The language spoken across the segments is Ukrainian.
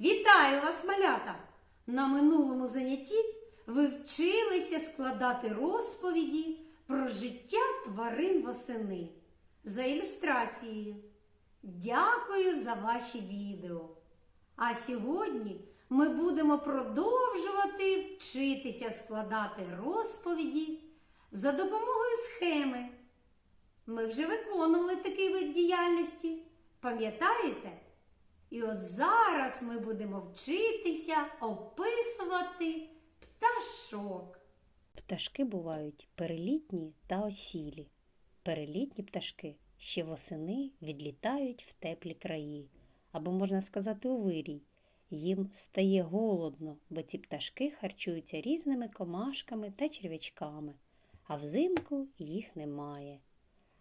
Вітаю вас, малята! На минулому занятті ви вчилися складати розповіді про життя тварин восени за ілюстрацією. Дякую за ваші відео. А сьогодні ми будемо продовжувати вчитися складати розповіді за допомогою схеми. Ми вже виконували такий вид діяльності, пам'ятаєте? І от зараз ми будемо вчитися описувати пташок. Пташки бувають перелітні та осілі. Перелітні пташки ще восени відлітають в теплі краї, або, можна сказати, у вирій. Їм стає голодно, бо ці пташки харчуються різними комашками та черв'ячками, а взимку їх немає.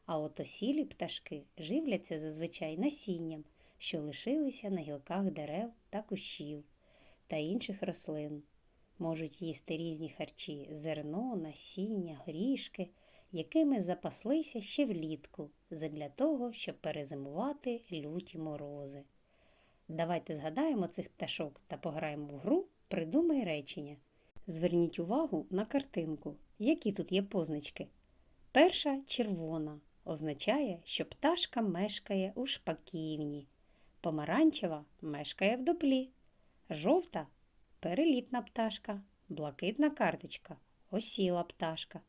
А от осілі пташки живляться зазвичай насінням, що лишилися на гілках дерев та кущів та інших рослин. Можуть їсти різні харчі зерно, насіння, горішки, якими запаслися ще влітку, задля того, щоб перезимувати люті морози. Давайте згадаємо цих пташок та пограємо в гру Придумай речення. Зверніть увагу на картинку, які тут є позначки. Перша червона означає, що пташка мешкає у шпаківні. Помаранчева мешкає в дуплі. Жовта перелітна пташка, блакитна карточка, осіла пташка.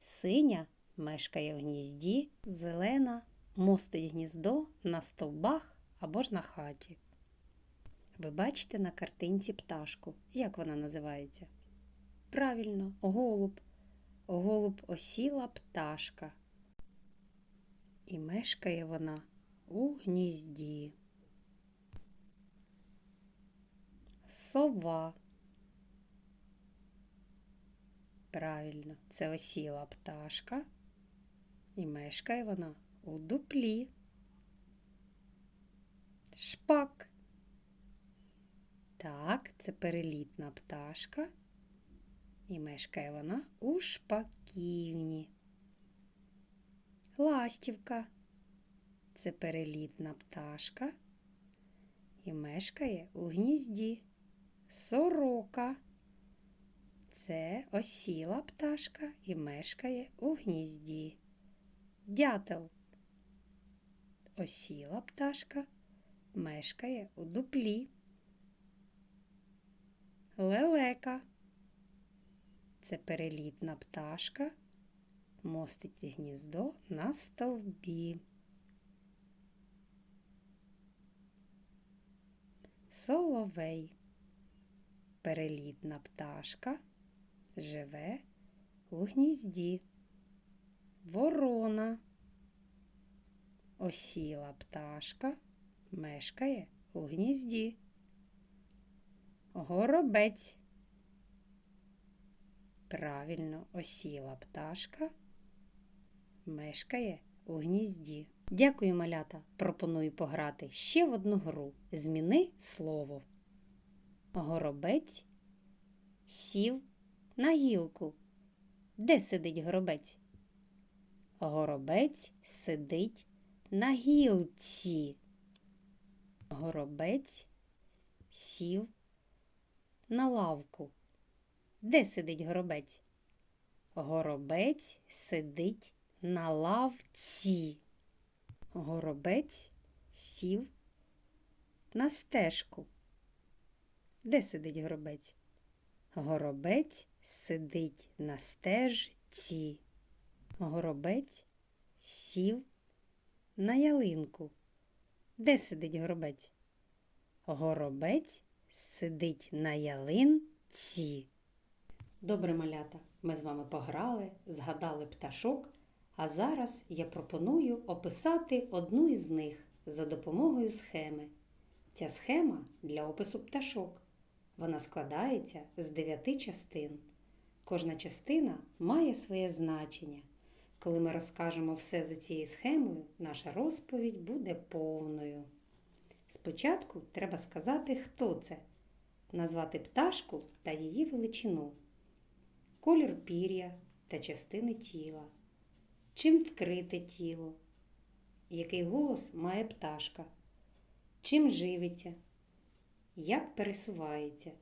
Синя мешкає в гнізді, зелена мостить гніздо на стовбах або ж на хаті. Ви бачите на картинці пташку. Як вона називається? Правильно, голуб. Голуб осіла пташка. І мешкає вона у гнізді. Сова. Правильно, це осіла пташка. І мешкає вона у дуплі. Шпак. Так, це перелітна пташка. І мешкає вона у шпаківні. Ластівка. Це перелітна пташка. І мешкає у гнізді. Сорока. Це осіла пташка і мешкає у гнізді. Дятел. Осіла пташка мешкає у дуплі. Лелека. Це перелітна пташка, мостить гніздо на стовбі. Соловей. Перелітна пташка живе у гнізді. Ворона. Осіла пташка мешкає у гнізді. Горобець. Правильно осіла пташка мешкає у гнізді. Дякую, малята. Пропоную пограти ще в одну гру. Зміни слово. Горобець сів на гілку. Де сидить горобець? Горобець сидить на гілці. Горобець сів на лавку. Де сидить горобець? Горобець сидить на лавці. Горобець сів на стежку. Де сидить горобець? Горобець сидить на стежці. Горобець сів на ялинку. Де сидить горобець? Горобець сидить на ялинці. Добре, малята, ми з вами пограли, згадали пташок, а зараз я пропоную описати одну із них за допомогою схеми. Ця схема для опису пташок. Вона складається з дев'яти частин. Кожна частина має своє значення. Коли ми розкажемо все за цією схемою, наша розповідь буде повною. Спочатку треба сказати, хто це, назвати пташку та її величину, колір пір'я та частини тіла, чим вкрите тіло, який голос має пташка, чим живиться, як пересувається,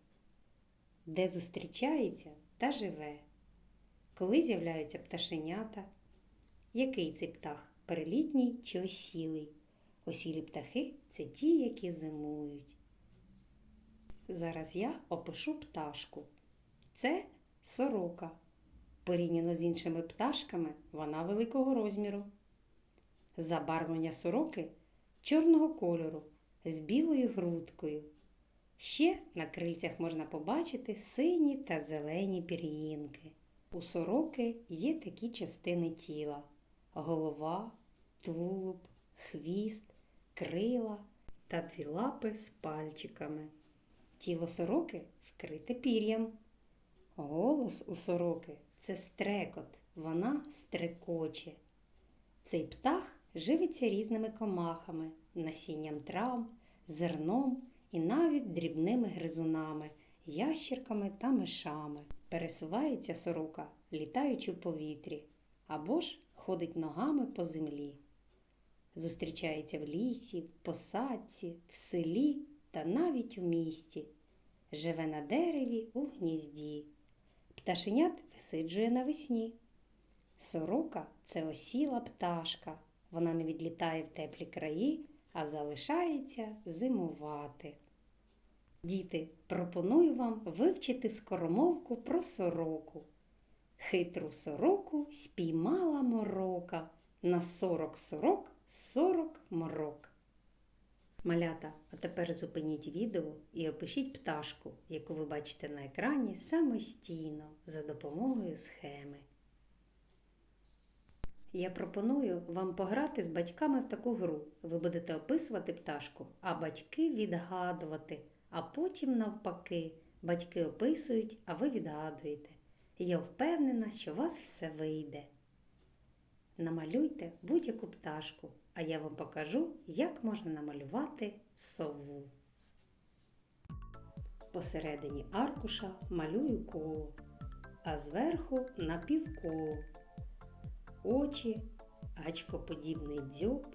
де зустрічається та живе, коли з'являються пташенята, який цей птах перелітній чи осілий. Осілі птахи це ті, які зимують. Зараз я опишу пташку. Це сорока. Порівняно з іншими пташками вона великого розміру. Забарвлення сороки чорного кольору з білою грудкою. Ще на крильцях можна побачити сині та зелені пір'їнки. У сороки є такі частини тіла: голова, тулуб, хвіст, крила та дві лапи з пальчиками. Тіло сороки вкрите пір'ям. Голос у сороки це стрекот, вона стрекоче. Цей птах живиться різними комахами, насінням трав, зерном і навіть дрібними гризунами, ящірками та мишами. Пересувається сорока, літаючи в повітрі, або ж ходить ногами по землі. Зустрічається в лісі, в посадці, в селі та навіть у місті. Живе на дереві у гнізді. Пташенят висиджує навесні. Сорока це осіла пташка. Вона не відлітає в теплі краї, а залишається зимувати. Діти, пропоную вам вивчити скоромовку про сороку. Хитру сороку спіймала морока на сорок сорок сорок морок. Малята, а тепер зупиніть відео і опишіть пташку, яку ви бачите на екрані самостійно за допомогою схеми. Я пропоную вам пограти з батьками в таку гру. Ви будете описувати пташку, а батьки відгадувати, а потім навпаки. Батьки описують, а ви відгадуєте. Я впевнена, що у вас все вийде. Намалюйте будь-яку пташку, а я вам покажу, як можна намалювати сову. Посередині аркуша малюю коло, а зверху напівколо. Очі, гачкоподібний дзьоб,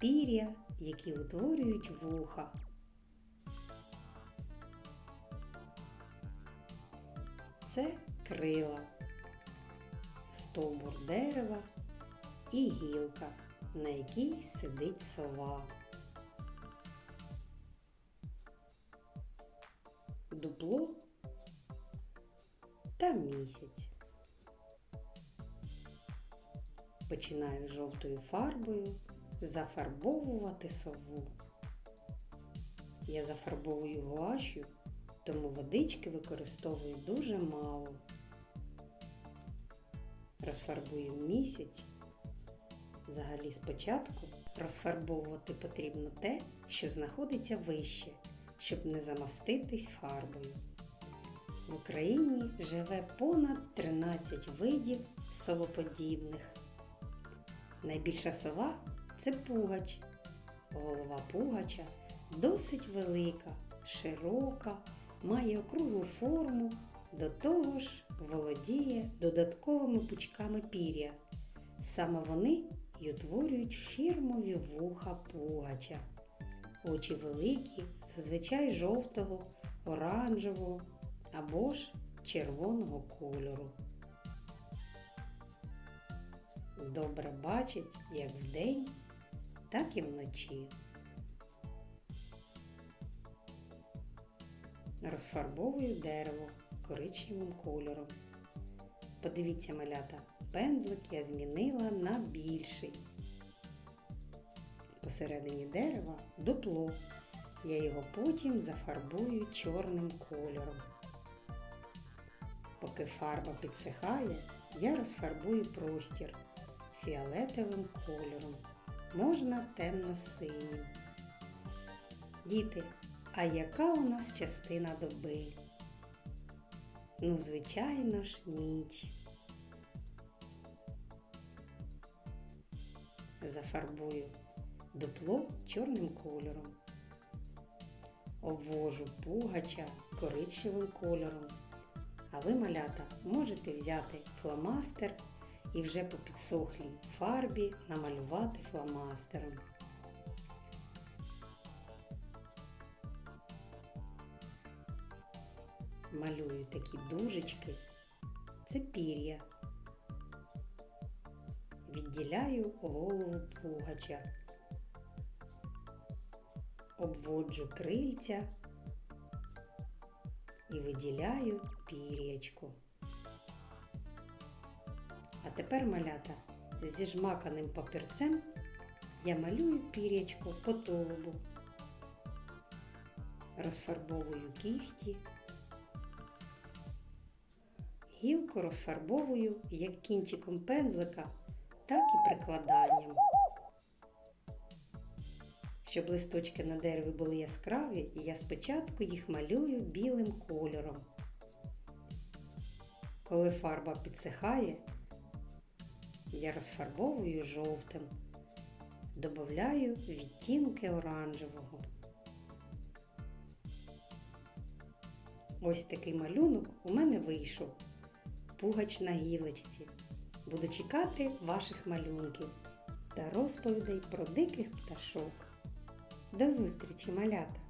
пір'я, які утворюють вуха. Це крила стовбур дерева і гілка, на якій сидить сова. Дупло та місяць. Починаю жовтою фарбою зафарбовувати сову. Я зафарбовую гуашю, тому водички використовую дуже мало розфарбую місяць. Взагалі спочатку розфарбовувати потрібно те, що знаходиться вище, щоб не замаститись фарбою. В Україні живе понад 13 видів совоподібних. Найбільша сова це пугач. Голова пугача досить велика, широка, має округлу форму, до того ж володіє додатковими пучками пір'я. Саме вони й утворюють фірмові вуха пугача. Очі великі, зазвичай жовтого, оранжевого або ж червоного кольору. Добре бачить як вдень, так і вночі. Розфарбовую дерево коричневим кольором. Подивіться, малята, пензлик я змінила на більший. Посередині дерева дупло. Я його потім зафарбую чорним кольором. Поки фарба підсихає, я розфарбую простір фіолетовим кольором. Можна темно-синім. Діти, а яка у нас частина доби? Ну, звичайно ж, ніч. Зафарбую дупло чорним кольором. Обвожу пугача коричневим кольором. А ви, малята, можете взяти фломастер і вже по підсохлій фарбі намалювати фломастером. Малюю такі дужечки. Це пір'я. Відділяю голову пугача. Обводжу крильця і виділяю пір'ячко. А тепер малята зі жмаканим папірцем я малюю пір'ячко по тулубу. Розфарбовую кігті. Гілку розфарбовую як кінчиком пензлика, так і прикладанням. Щоб листочки на дереві були яскраві, я спочатку їх малюю білим кольором. Коли фарба підсихає, я розфарбовую жовтим, додаю відтінки оранжевого. Ось такий малюнок у мене вийшов. Пугач на гілочці. Буду чекати ваших малюнків та розповідей про диких пташок. До зустрічі, малята!